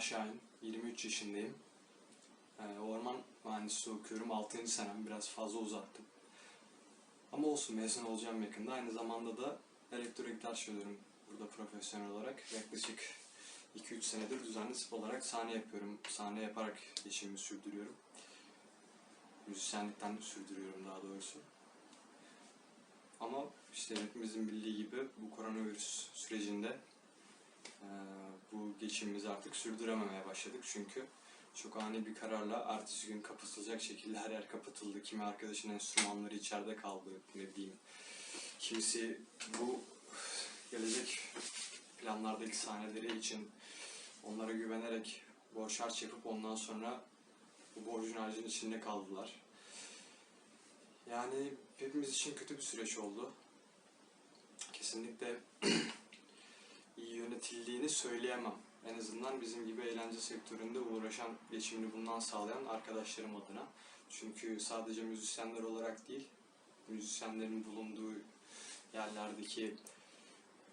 Şahin, 23 yaşındayım. Ee, orman mühendisliği okuyorum, 6. senem, biraz fazla uzattım. Ama olsun, mezun olacağım yakında. Aynı zamanda da elektro gitar çalıyorum burada profesyonel olarak. Yaklaşık 2-3 senedir düzenli olarak sahne yapıyorum. Sahne yaparak geçimimi sürdürüyorum. Müzisyenlikten sürdürüyorum daha doğrusu. Ama işte hepimizin bildiği gibi bu koronavirüs sürecinde bu geçimimizi artık sürdürememeye başladık. Çünkü çok ani bir kararla ertesi gün kapatılacak şekilde her yer kapatıldı. Kimi arkadaşın enstrümanları içeride kaldı, ne bileyim. Kimisi bu gelecek planlardaki sahneleri için onlara güvenerek borç harç yapıp ondan sonra bu borcun harcın içinde kaldılar. Yani hepimiz için kötü bir süreç oldu. Kesinlikle yönetildiğini söyleyemem. En azından bizim gibi eğlence sektöründe uğraşan, geçimini bundan sağlayan arkadaşlarım adına. Çünkü sadece müzisyenler olarak değil, müzisyenlerin bulunduğu yerlerdeki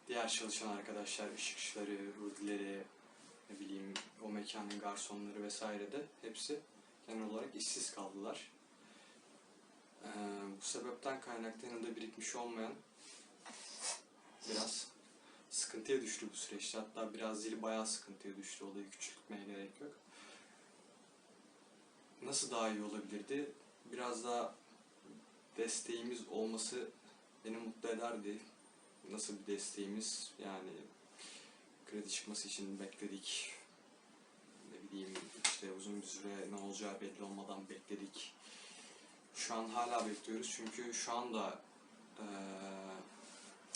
diğer çalışan arkadaşlar, ışıkçıları, hurdileri, ne bileyim o mekanın garsonları vesaire de hepsi genel olarak işsiz kaldılar. Ee, bu sebepten kaynaklı yanında birikmiş olmayan biraz sıkıntıya düştü bu süreçte. Hatta biraz değil bayağı sıkıntıya düştü. Olayı küçültmeye gerek yok. Nasıl daha iyi olabilirdi? Biraz daha desteğimiz olması beni mutlu ederdi. Nasıl bir desteğimiz? Yani kredi çıkması için bekledik. Ne bileyim işte uzun bir süre ne olacağı belli olmadan bekledik. Şu an hala bekliyoruz çünkü şu anda eee,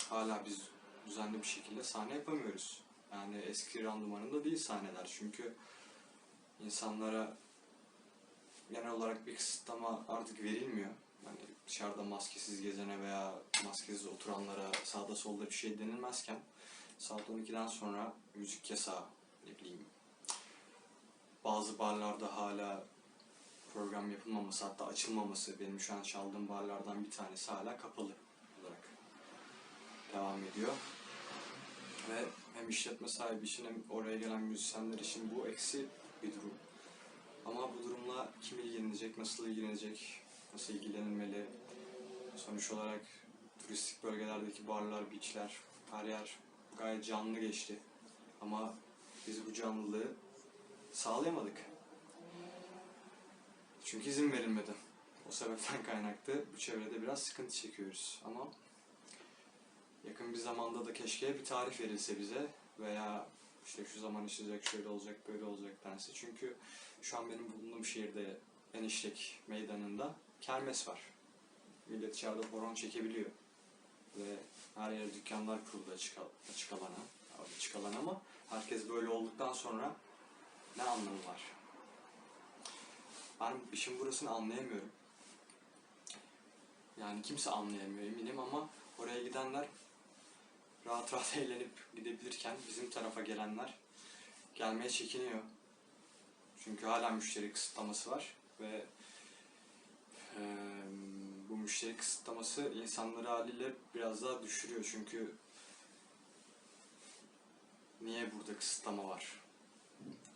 hala biz düzenli bir şekilde sahne yapamıyoruz. Yani eski randımanında değil sahneler çünkü insanlara genel olarak bir kısıtlama artık verilmiyor. Yani dışarıda maskesiz gezene veya maskesiz oturanlara sağda solda bir şey denilmezken saat 12'den sonra müzik yasağı ne bileyim bazı barlarda hala program yapılmaması hatta açılmaması benim şu an çaldığım barlardan bir tanesi hala kapalı devam ediyor. Ve hem işletme sahibi için hem oraya gelen müzisyenler için bu eksi bir durum. Ama bu durumla kim ilgilenecek, nasıl ilgilenecek, nasıl ilgilenilmeli? Sonuç olarak turistik bölgelerdeki barlar, beachler, her yer gayet canlı geçti. Ama biz bu canlılığı sağlayamadık. Çünkü izin verilmedi. O sebepten kaynaklı bu çevrede biraz sıkıntı çekiyoruz. Ama bir zamanda da keşke bir tarih verilse bize veya işte şu zaman işleyecek, şöyle olacak, böyle olacak dense. Çünkü şu an benim bulunduğum şehirde Eniştek meydanında kermes var. Millet içeride horon çekebiliyor. Ve her yer dükkanlar kuruldu açık, açık alana. Açık alan ama herkes böyle olduktan sonra ne anlamı var? Ben işin burasını anlayamıyorum. Yani kimse anlayamıyor eminim ama oraya gidenler rahat rahat eğlenip gidebilirken bizim tarafa gelenler gelmeye çekiniyor. Çünkü hala müşteri kısıtlaması var ve eee, bu müşteri kısıtlaması insanları haliyle biraz daha düşürüyor. Çünkü niye burada kısıtlama var?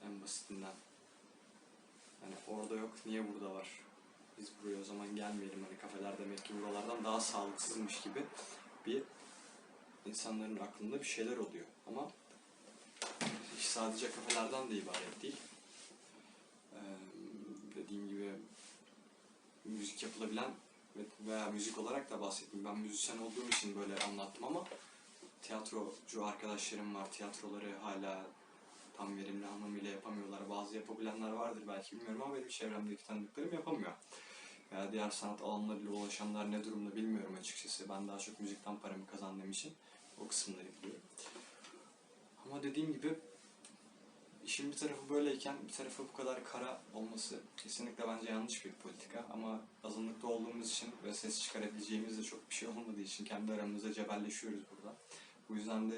En basitinden. Hani orada yok, niye burada var? Biz buraya o zaman gelmeyelim. Hani kafeler demek ki buralardan daha sağlıksızmış gibi bir insanların aklında bir şeyler oluyor. Ama sadece kafelerden de ibaret değil. Ee, dediğim gibi müzik yapılabilen ve- veya müzik olarak da bahsettim. Ben müzisyen olduğum için böyle anlattım ama tiyatrocu arkadaşlarım var. Tiyatroları hala tam verimli anlamıyla yapamıyorlar. Bazı yapabilenler vardır belki bilmiyorum ama benim çevremdeki tanıdıklarım yapamıyor. Veya diğer sanat alanlarıyla ulaşanlar ne durumda bilmiyorum açıkçası. Ben daha çok müzikten paramı kazandığım için o kısımları biliyorum. Ama dediğim gibi işin bir tarafı böyleyken bir tarafı bu kadar kara olması kesinlikle bence yanlış bir politika. Ama azınlıkta olduğumuz için ve ses çıkarabileceğimiz de çok bir şey olmadığı için kendi aramızda cebelleşiyoruz burada. Bu yüzden de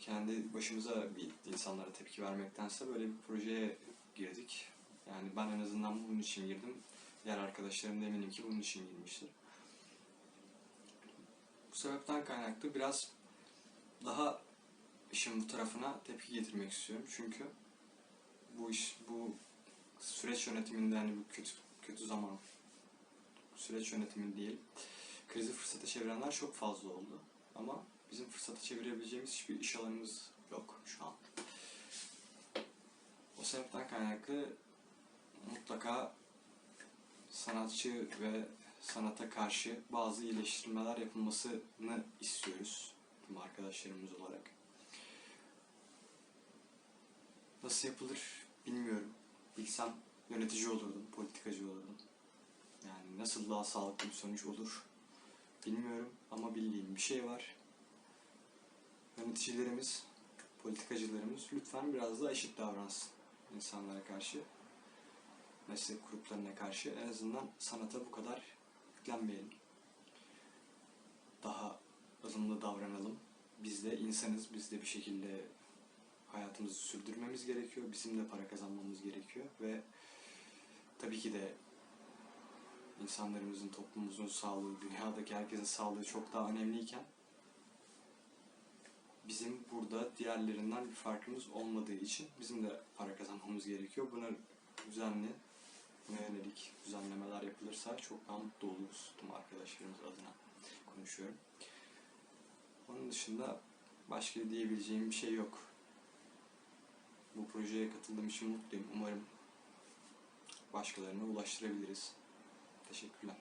kendi başımıza bir insanlara tepki vermektense böyle bir projeye girdik. Yani ben en azından bunun için girdim. Diğer arkadaşlarım da eminim ki bunun için girmiştir. Sebepten kaynaklı biraz daha işin bu tarafına tepki getirmek istiyorum. Çünkü bu iş bu süreç yönetiminde hani bu kötü kötü zaman süreç yönetimi değil krizi fırsata çevirenler çok fazla oldu ama bizim fırsata çevirebileceğimiz hiçbir iş alanımız yok şu an. O sebepten kaynaklı mutlaka sanatçı ve sanata karşı bazı iyileştirmeler yapılmasını istiyoruz tüm arkadaşlarımız olarak. Nasıl yapılır bilmiyorum. Bilsem yönetici olurdum, politikacı olurdum. Yani nasıl daha sağlıklı bir sonuç olur bilmiyorum ama bildiğim bir şey var. Yöneticilerimiz, politikacılarımız lütfen biraz daha eşit davransın insanlara karşı. Meslek gruplarına karşı en azından sanata bu kadar yüklenmeyelim. Daha ılımlı davranalım. Biz de insanız, biz de bir şekilde hayatımızı sürdürmemiz gerekiyor. Bizim de para kazanmamız gerekiyor ve tabii ki de insanlarımızın, toplumumuzun sağlığı, dünyadaki herkesin sağlığı çok daha önemliyken bizim burada diğerlerinden bir farkımız olmadığı için bizim de para kazanmamız gerekiyor. Buna düzenli, buna yönelik düzenlemeler yapılırsa çok daha mutlu oluruz tüm arkadaşlarımız adına konuşuyorum. Onun dışında başka diyebileceğim bir şey yok. Bu projeye katıldığım için mutluyum. Umarım başkalarına ulaştırabiliriz. Teşekkürler.